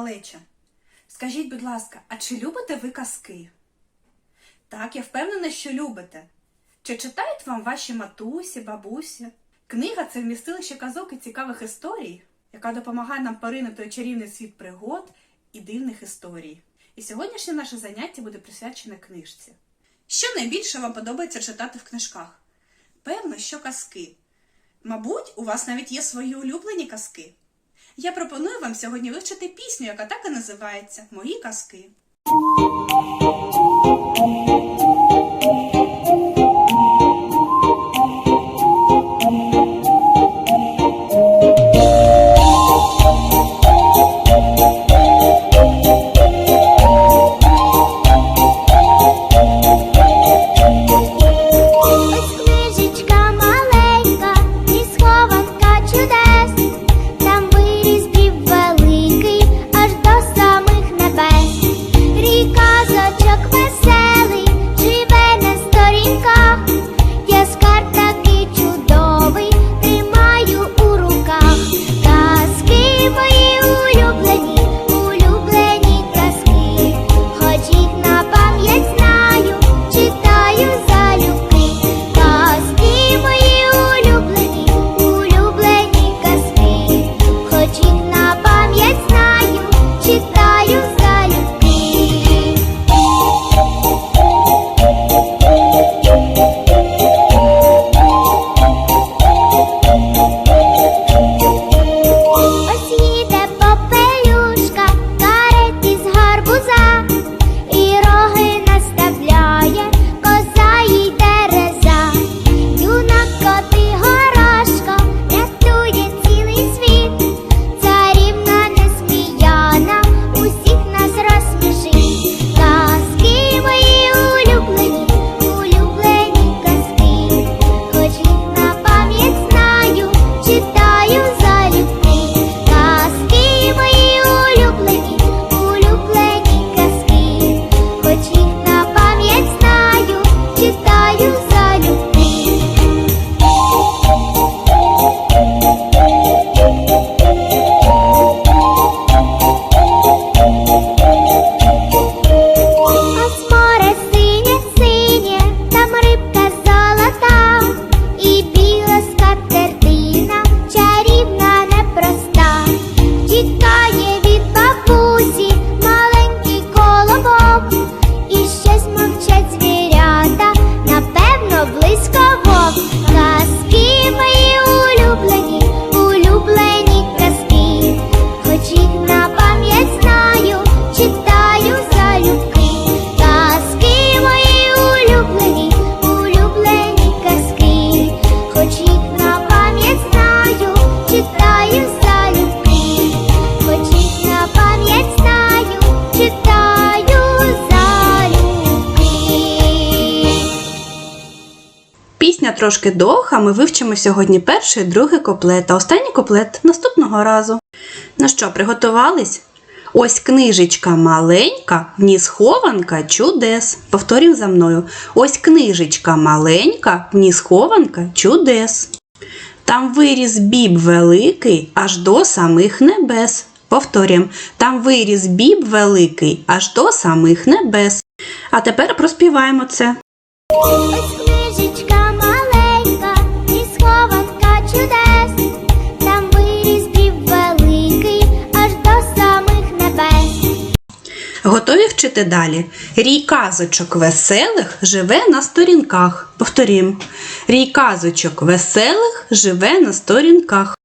Малеча! Скажіть, будь ласка, а чи любите ви казки? Так, я впевнена, що любите. Чи читають вам ваші матусі, бабусі? Книга це вмістилище казок і цікавих історій, яка допомагає нам поринути у чарівний світ пригод і дивних історій. І сьогоднішнє наше заняття буде присвячене книжці. Що найбільше вам подобається читати в книжках? Певно, що казки. Мабуть, у вас навіть є свої улюблені казки. Я пропоную вам сьогодні вивчити пісню, яка так і називається Мої казки. Трошки довга, ми вивчимо сьогодні перший, другий куплет, а останній куплет наступного разу. Ну що, приготувались? Ось книжечка маленька, в ній схованка чудес. Повторюємо за мною. Ось книжечка маленька, в ній схованка чудес. Там виріс біб великий аж до самих небес. Повторюємо, там виріс біб великий аж до самих небес. А тепер проспіваємо це. Ось книжечка Готові вчити далі? Рій казочок веселих живе на сторінках. Повторім. Рій казочок веселих живе на сторінках.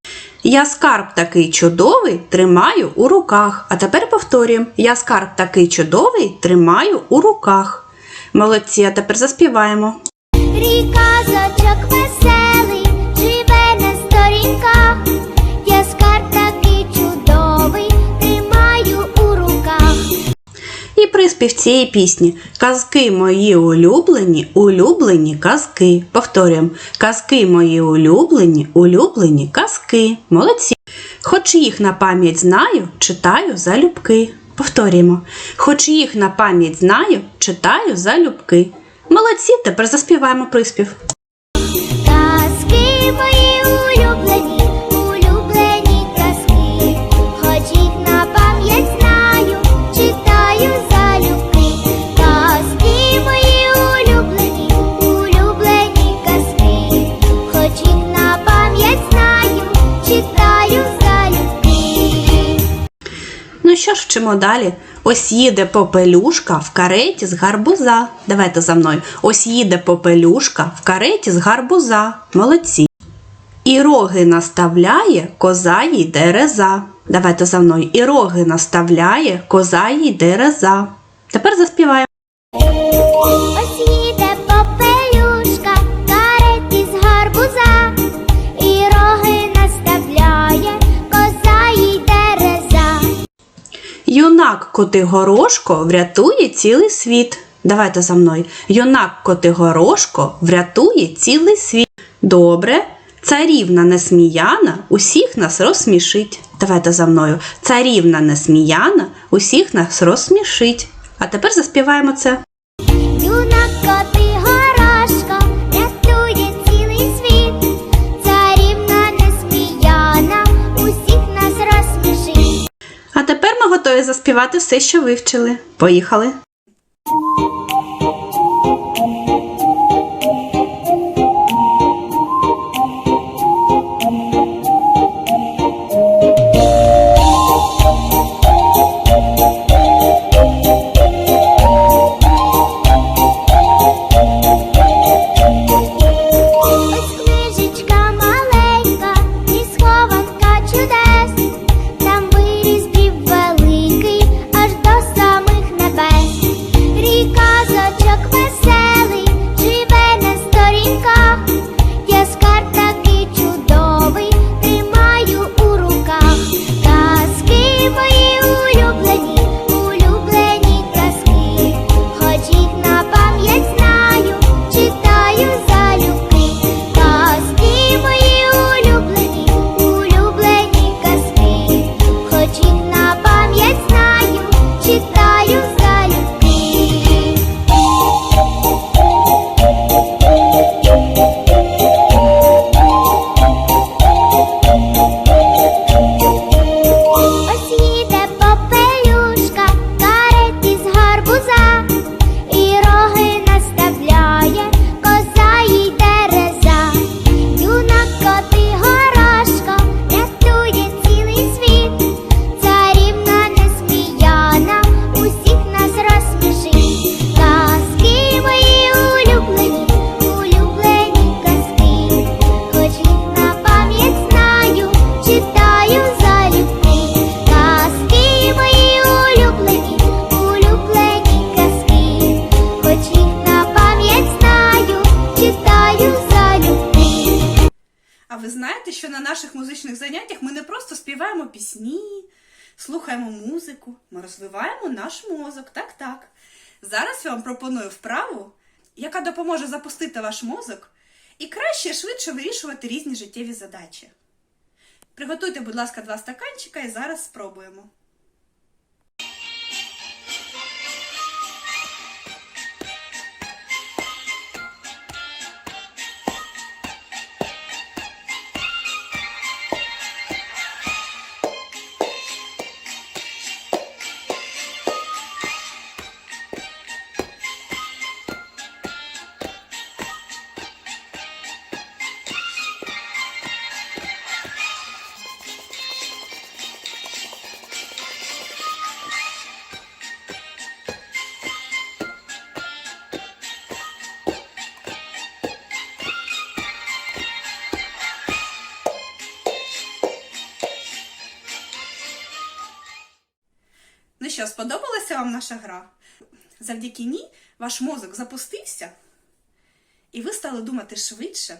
Я скарб такий чудовий тримаю у руках. А тепер повторюємо. Я скарб такий чудовий тримаю у руках. Молодці, а тепер заспіваємо. Ріка казочок веселий, І приспів цієї пісні. Казки мої улюблені, улюблені казки. Повторюємо. Казки мої улюблені, улюблені казки. Молодці. Хоч їх на пам'ять знаю, читаю залюбки. Повторюємо. Хоч їх на пам'ять знаю, читаю залюбки. Молодці, тепер заспіваємо приспів. Казки мої улюблені, Ну що ж, вчимо далі. Ось їде попелюшка в кареті з гарбуза. Давайте за мною. Ось їде попелюшка в кареті з гарбуза. Молодці. І роги наставляє, коза їй дереза. Давайте за мною. І роги наставляє, коза їй дереза. Тепер заспіваємо. Юнак Котигорошко врятує цілий світ. Давайте за мною. Юнак Котигорошко врятує цілий світ. Добре. Царівна несміяна усіх нас розсмішить. Давайте за мною. Царівна несміяна усіх нас розсмішить. А тепер заспіваємо це. Заспівати все, що вивчили. Поїхали. Наших заняттях ми не просто співаємо пісні, слухаємо музику, ми розвиваємо наш мозок. Так, так. Зараз я вам пропоную вправу, яка допоможе запустити ваш мозок і краще і швидше вирішувати різні життєві задачі. Приготуйте, будь ласка, два стаканчика і зараз спробуємо. Що, сподобалася вам наша гра? Завдяки ній ваш мозок запустився, і ви стали думати швидше,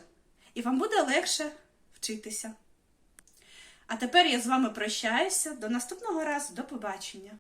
і вам буде легше вчитися. А тепер я з вами прощаюся. До наступного разу. До побачення!